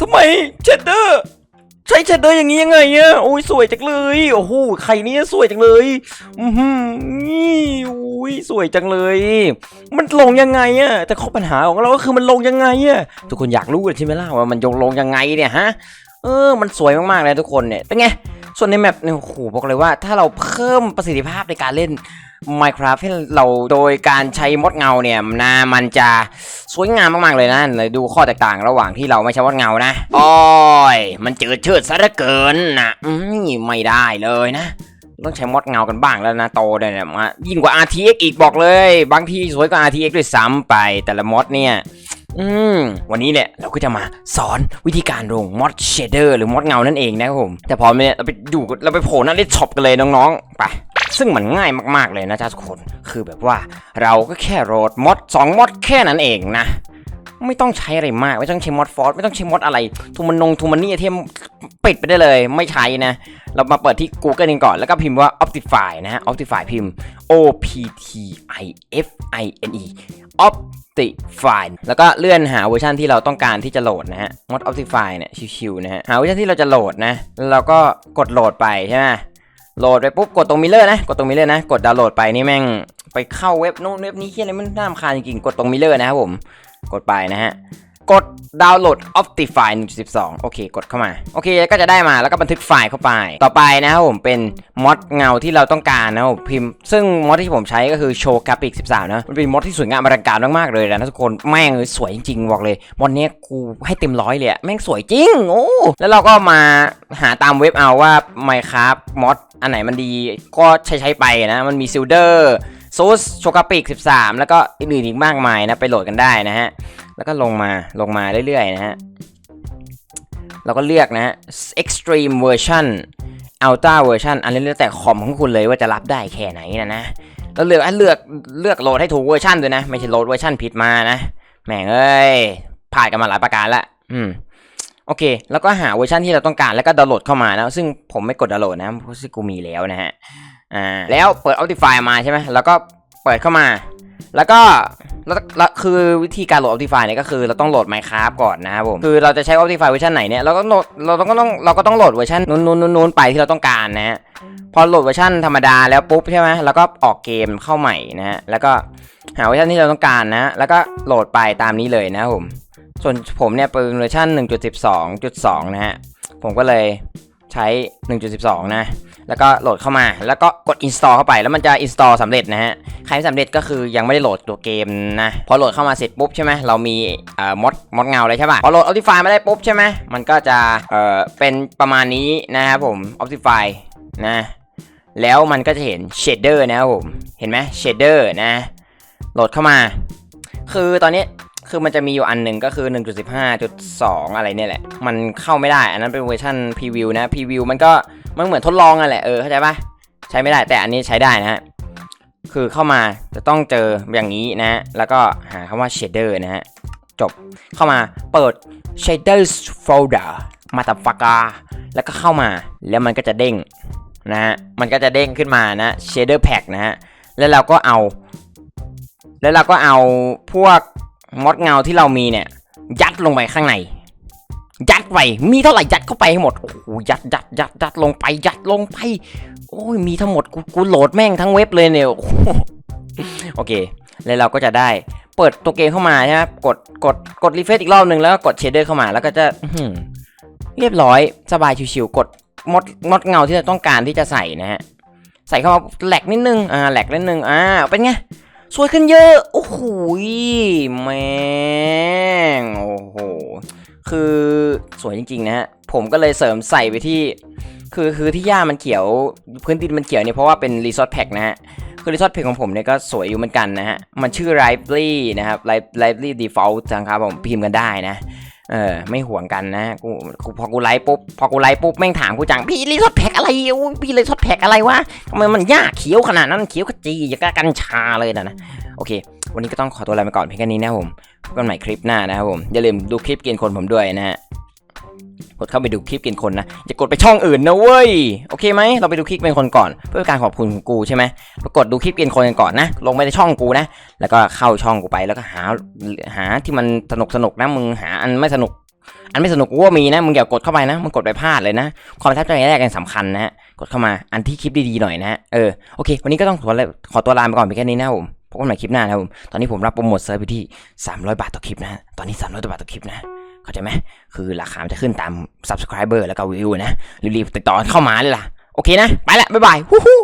ทำไมเชดเดอร์ใช้เชดเดอร์อย่างนี้ยังไงอะโอ้ยสวยจังเลยโอ้โหไข่นี้สวยจังเลยอือหือนี่โอ้ยสวยจังเลย มันลงยังไงอะแต่ข้อปัญหาของเราก็คือมันลงยังไงอะทุกคนอยากรู้เลยใช่ไหมล่ะว่ามันยงลงยังไงเนี่ยฮะเออ มันสวยมากๆเลยทุกคนเนี่ยเป็นไง ส่วนในแมปเนี่ยโอ้โหบอกเลยว่าถ้าเราเพิ่มประสิทธิภาพในการเล่น Minecraft ให้เราโดยการใช้มดเงาเนี่ยนามันจะสวยงามมากๆเลยนะเลยดูข้อแตกต่างระหว่างที่เราไม่ใช้มดเงานะโอ้ยมันเจอเชิดซะเหลือเกินนะอืมไม่ได้เลยนะต้องใช้มดเงากันบ้างแล้วนะโตเนี่ยมายิ่งกว่า RTX อีกบอกเลย บางทีสวยกว่า RTX ด้วยซ้ำไปแต่ละมดเนี่ย อืมวันนี้เนี่ยเราก็จะมาสอนวิธีการลงมอดเชเดอร์หรือมอดเงานั่นเองนะครับผมแต่พอเนี่ยเราไปดูเราไปโผล่หน้าเล่นช็อปกันเลยน้องๆไปซึ่งมันง่ายมากๆเลยนะจ๊ะทุกคนคือแบบว่าเราก็แค่โหลดมอด2มอดแค่นั้นเองนะไม่ต้องใช้อะไรมาก ไม่ต้องใช้มอดฟอสไม่ต้องใช้มอดอะไรทูมันนงทูมันนี่เทมปิดไปได้เลยไม่ใช้นะ เรามาเปิดที่ Google กันก่อน แล้วก็พิมพ์ว่า Optify นะฮะ Optify พิมพ์ O P T I F I N E Optify แล้วก็เลื่อนหาเวอร์ชันที่เราต้องการที่จะโหลดนะฮะ Mod Optify เนี่ยชิวๆนะฮะ หาเวอร์ชันที่เราจะโหลดนะ แล้วเราก็กดโหลดไปใช่ไหมโหลดไปปุ๊บกดตรงมิเลอร์นะ กดตรงมิเลอร์นะ กดดาวน์โหลดไปนี่แม่งไปเข้าเว็บนู้นเว็บนี้ที่อะไรมันน่ารำคาญจริงๆ กดตรงมิเลอร์นะครับผม กดไปนะฮะ กดดาวน์โหลด Optify 1.12 โอเค กดเข้ามา โอเคก็จะได้มาแล้วก็บันทึกไฟล์เข้าไป ต่อไปนะครับผมเป็นมอดเงาที่เราต้องการนะครับผมพิมพ์ซึ่งมอดที่ผมใช้ก็คือโชว์กราฟิก 13 นะ มันเป็นมอดที่สวยงามอลังการมากๆเลยนะทุกคน แม่งเลยสวยจริงๆ บอกเลย มอดเนี้ยกูให้เต็มร้อยเลยอะแม่งสวยจริง โอ้ แล้วเราก็มาหาตามเว็บเอาว่า Minecraft มอดอันไหนมันดีก็ใช้ใช้ไปนะ มันมีซิลเดอร์โซสโชกาฟิก 13 แล้วก็อื่นๆอีกมากมายนะ ไปโหลดกันได้นะฮะ แล้วก็ลงมาลงมาเรื่อยๆนะฮะ เราก็เลือกนะฮะ extreme version ultra version อันนี้แล้วแต่คอมของคุณเลยว่าจะรับได้แค่ไหนนะนะแล้วเลือกเลือกเลือกโหลดให้ถูกเวอร์ชันด้วยนะ ไม่ใช่โหลดเวอร์ชันผิดมานะ แม่งเอ้ยพลาดกันมาหลายประการละอืมโอเค แล้วก็หาเวอร์ชันที่เราต้องการแล้วก็ดาวน์โหลดเข้ามานะซึ่งผมไม่กดดาวน์โหลดนะเพราะซึ่งกูมีแล้วนะฮะอ่าแล้วเปิด Optify มาใช่ไหมแล้วก็เปิดเข้ามา แล้วก็ แล้วคือวิธีการโหลด Optify เนี่ยก็คือเราต้องโหลด Minecraft ก่อนนะครับผม คือเราจะใช้ Optify เวอร์ชันไหนเนี่ยเราก็โหลดเราต้องก็ต้องเราก็ต้องโหลดเวอร์ชันนู้นนู้นนู้นไปที่เราต้องการนะฮะพอโหลดเวอร์ชันธรรมดาแล้วปุ๊บใช่ไหมแล้วก็ออกเกมเข้าใหม่นะฮะแล้วก็หาเวอร์ชันที่เราต้องการนะแล้วก็โหลดไปตามนี้เลยนะครับผมส่วนผมเนี่ยเป็นเวอร์ชัน1.12.2 นะฮะผมก็เลย ใช้ 1.12 นะ แล้วก็โหลดเข้ามา แล้วก็กด install เข้าไป แล้วมันจะ install สำเร็จนะฮะ ใครไม่สำเร็จก็คือยังไม่ได้โหลดตัวเกมนะ พอโหลดเข้ามาเสร็จปุ๊บใช่ไหมเรามีเอ่อมดมดเงาเลยใช่ป่ะ พอโหลด Optify มาได้ปุ๊บใช่ไหมมันก็จะ เอ่อ เป็นประมาณนี้นะครับผม Optify นะ แล้วมันก็จะเห็น shader นะครับผม เห็นไหม shader นะ โหลดเข้ามา คือตอนนี้ คือมันจะมีอยู่อันหนึ่งก็คือ 1.15.2 อะไรเนี่ยแหละ มันเข้าไม่ได้ อันนั้นเป็นเวอร์ชันพรีวิวนะพรีวิวมันก็มันเหมือนทดลองกันแหละเออเข้าใจปะใช้ไม่ได้แต่อันนี้ใช้ได้นะฮะคือเข้ามาจะต้องเจออย่างนี้นะฮะแล้วก็หาคำว่า shader นะฮะ จบเข้ามาเปิด shaders folder มาตับฟากา แล้วก็เข้ามาแล้วมันก็จะเด้งนะฮะ มันก็จะเด้งขึ้นมานะ shader pack นะฮะ แล้วเราก็เอา แล้วเราก็เอาพวก มดเงาที่เรามีเนี่ย ยัดลงไปข้างใน ยัดไปมีเท่าไหร่ยัดเข้าไปให้หมดโอ้โหยัดยัดยัดยัดลงไป ยัดลงไป โอ้ยมีทั้งหมดกูกูโหลดแม่งทั้งเว็บเลยเนี่ยโอเค แล้วเราก็จะได้เปิดตัวเกมเข้ามาใช่ไหมกดกดกดรีเฟรชอีกรอบหนึ่งแล้วก็กดเชเดอร์เข้ามาแล้วก็จะเรียบร้อยสบายชิวๆกดมดมดเงาที่เราต้องการที่จะใส่นะฮะใส่เข้ามาแหลกนิดนึงอ่าแหลกนิดนึงอ่าเป็นไง สวยขึ้นเยอะ โอ้โหแม่ง โอ้โห คือสวยจริง ๆ นะฮะ ผมก็เลยเสริมใส่ไปที่ คือคือที่หญ้ามันเขียว พื้นดินมันเขียวเนี่ยเพราะว่าเป็นรีสอร์ทแพ็กนะฮะ คือรีสอร์ทแพ็กของผมเนี่ยก็สวยอยู่เหมือนกันนะฮะ มันชื่อ Lively นะครับ Live- Lively Default นะครับผมพิมพ์กันได้นะ เออ ไม่ห่วงกันนะกูพอกูไลฟ์ปุ๊บ พอกูไลฟ์ปุ๊บแม่งถามกูจัง พี่รีสอร์ทแพ็ อะไรอุ๊ยพี่รีสอร์ทแพ็กอะไรวะทำไมมันยากเขียวขนาดนั้นเขียวขจีอย่างกับกัญชาเลยนะนะโอเค วันนี้ก็ต้องขอตัวลาไปก่อนเพียงแค่นี้นะครับผมพบกันใหม่คลิปหน้านะครับผมอย่าลืมดูคลิปเกณฑ์คนผมด้วยนะฮะกดเข้าไปดูคลิปเกณฑ์คนนะอย่ากดไปช่องอื่นนะเว้ยโอเคไหมเราไปดูคลิปเป็นคนก่อน เพื่อการขอบคุณของกูใช่ไหมไปกดดูคลิปเกณฑ์คนกันก่อนนะ ลงไปในช่องกูนะ แล้วก็เข้าช่องกูไปแล้วก็หาหาที่มันสนุกสนุกนะมึงหาอันไม่สนุก อันไม่สนุกกูว่ามีนะมึงอย่ากดเข้าไปนะมึงกดไปพลาดเลยนะ ความประทับใจแรกกันสำคัญนะฮะกดเข้ามาอันที่คลิปดีๆหน่อยนะฮะเออโอเค วันนี้ก็ต้องขอขอตัวลาไปก่อนเพียงแค่นี้นะผมพบกันใหม่คลิปหน้านะผมตอนนี้ผมรับโปรโมทเซิร์ฟไปที่ 300 บาทต่อคลิปนะตอนนี้ 300บาทต่อคลิปนะเข้าใจไหมคือราคามจะขึ้นตาม subscriber แล้วก็วิวนะรีบๆติดต่อเข้ามาเลยล่ะโอเคนะ ไปละบ๊ายบายฮู้ฮู้